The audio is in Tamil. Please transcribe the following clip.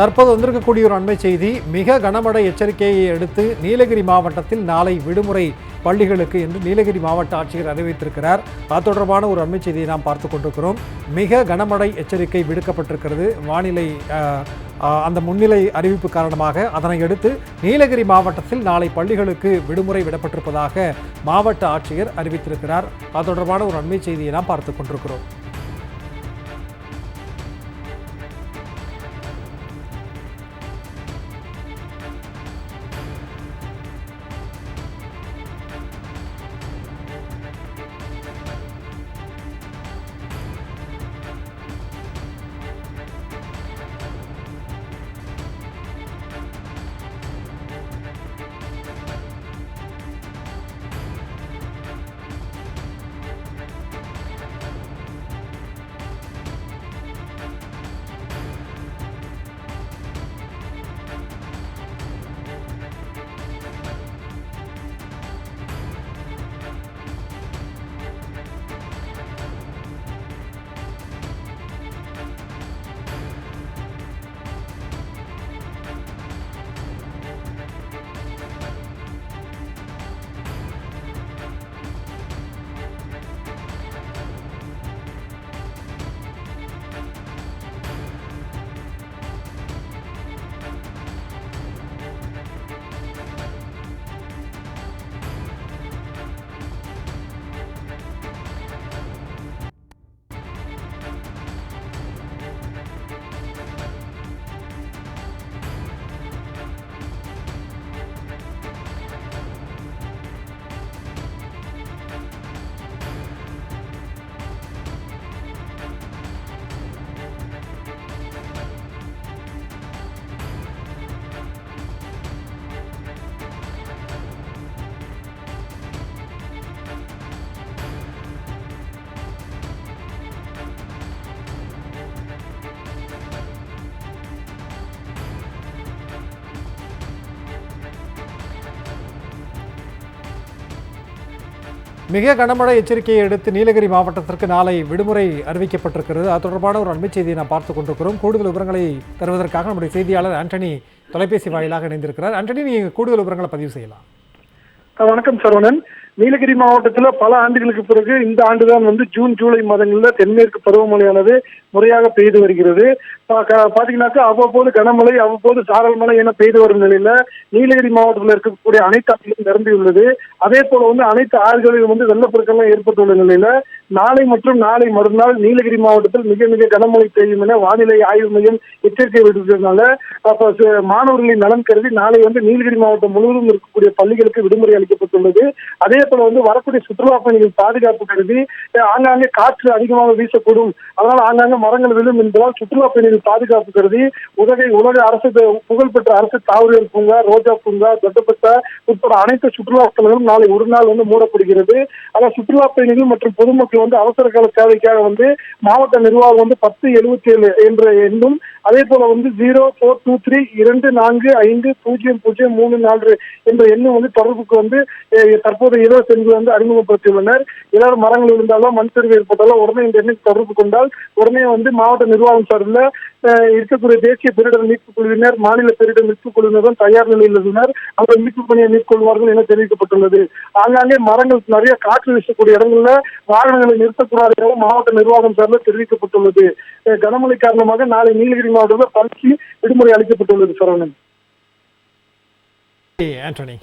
தற்போது வந்திருக்கக்கூடிய ஒரு அண்மை செய்தி மிக கனமழை எச்சரிக்கையை அடுத்து நீலகிரி மாவட்டத்தில் நாளை விடுமுறை பள்ளிகளுக்கு என்று நீலகிரி மாவட்ட ஆட்சியர் அறிவித்திருக்கிறார். அது தொடர்பான ஒரு அண்மை செய்தியை நாம் பார்த்து கொண்டிருக்கிறோம். மிக கனமழை எச்சரிக்கை விடுக்கப்பட்டிருக்கிறது. வானிலை அந்த முன்னிலை அறிவிப்பு காரணமாக அதனை அடுத்து நீலகிரி மாவட்டத்தில் நாளை பள்ளிகளுக்கு விடுமுறை விடப்பட்டிருப்பதாக மாவட்ட ஆட்சியர் அறிவித்திருக்கிறார். அது தொடர்பான ஒரு அண்மை செய்தியை நாம் பார்த்து கொண்டிருக்கிறோம். மிக கனமழை எச்சரிக்கையை அடுத்து நீலகிரி மாவட்டத்திற்கு நாளை விடுமுறை அறிவிக்கப்பட்டிருக்கிறது. அது தொடர்பான ஒரு அண்மை செய்தியை நாம் பார்த்து கொண்டிருக்கிறோம். கூடுதல் விவரங்களை தருவதற்காக நம்முடைய செய்தியாளர் ஆண்டனி தொலைபேசி வாயிலாக இணைந்திருக்கிறார். ஆண்டனி நீங்கள் கூடுதல் விவரங்களை பதிவு செய்யலாம். வணக்கம் சரவணன். நீலகிரி மாவட்டத்துல பல ஆண்டுகளுக்கு பிறகு இந்த ஆண்டுதான் வந்து ஜூன் ஜூலை மாதங்களில் தென்மேற்கு பருவமழையானது முறையாக பெய்து வருகிறது. பா- க- பாத்தீங்கன்னாக்கா அவ்வப்போது கனமழை அவ்வப்போது சாரல் மழை என பெய்து வரும் நிலையில நீலகிரி மாவட்டத்தில் இருக்கக்கூடிய அனைத்து ஆறுகளும் நிரம்பியுள்ளது. அதே போல வந்து அனைத்து ஆறுகளிலும் வந்து வெள்ளப்பெருக்கெல்லாம் ஏற்பட்டுள்ள நிலையில நாளை மற்றும் நாளை மறுநாள் நீலகிரி மாவட்டத்தில் மிக மிக கனமழை பெய்யும் என வானிலை ஆய்வு மையம் எச்சரிக்கை விடுத்ததுனால அப்ப மாணவர்களின் நலன் கருதி நாளை வந்து நீலகிரி மாவட்டம் முழுவதும் இருக்கக்கூடிய பள்ளிகளுக்கு விடுமுறை அளிக்கப்பட்டுள்ளது. அதே போல வந்து வரக்கூடிய சுற்றுலா பயணிகள் பாதுகாப்பு கருதி ஆங்காங்கே காற்று அதிகமாக வீசக்கூடும். அதனால் ஆங்காங்கே மரங்கள் விழும் என்பதால் சுற்றுலா பயணிகள் பாதுகாப்பு கருதி உதகை உலக அரசு புகழ்பெற்ற அரசு தாவரியல் பூங்கா ரோஜா பூங்கா தொட்டப்பட்ட உட்பட அனைத்து சுற்றுலா தலங்களும் நாளை ஒரு நாள் வந்து மூடப்படுகிறது. ஆனால் சுற்றுலா பயணிகள் மற்றும் பொதுமக்கள் வந்து அவசர கால சேவைக்காக வந்து மாவட்ட நிர்வாகம் வந்து பத்து எழுபத்தி ஏழு என்ற எண்ணும் அதே போல வந்து ஜீரோ ஃபோர் டூ த்ரீ இரண்டு நான்கு ஐந்து பூஜ்ஜியம் பூஜ்ஜியம் மூணு நான்கு என்ற எண்ணம் வந்து தொடர்புக்கு வந்து தற்போது இலவச எண்கள் வந்து அறிமுகப்படுத்தியுள்ளனர். எல்லாரும் மரங்கள் இருந்தாலும் மண் சரிவு ஏற்பட்டாலோ உடனே இந்த எண்ணுக்கு தொடர்பு கொண்டால் உடனே வந்து மாவட்ட நிர்வாகம் சார்பில் இருக்கக்கூடிய தேசிய பேரிடர் மீட்பு குழுவினர் மாநில பேரிடர் மீட்பு குழுவினரும் தயார் நிலையில் உள்ளனர். அவர்கள் மீட்பு பணியை மேற்கொள்வார்கள் என தெரிவிக்கப்பட்டுள்ளது. ஆங்காங்கே மரங்கள் நிறைய காற்று வீசக்கூடிய இடங்கள்ல வாகனங்களை நிறுத்தக்கூடாது எனவும் மாவட்ட நிர்வாகம் சார்பில் தெரிவிக்கப்பட்டுள்ளது. கனமழை காரணமாக நாளை நீலகிரி மாவட்டத்தில் பயிற்சி விடுமுறை அளிக்கப்பட்டுள்ளது சரவணன். ஆண்டனி.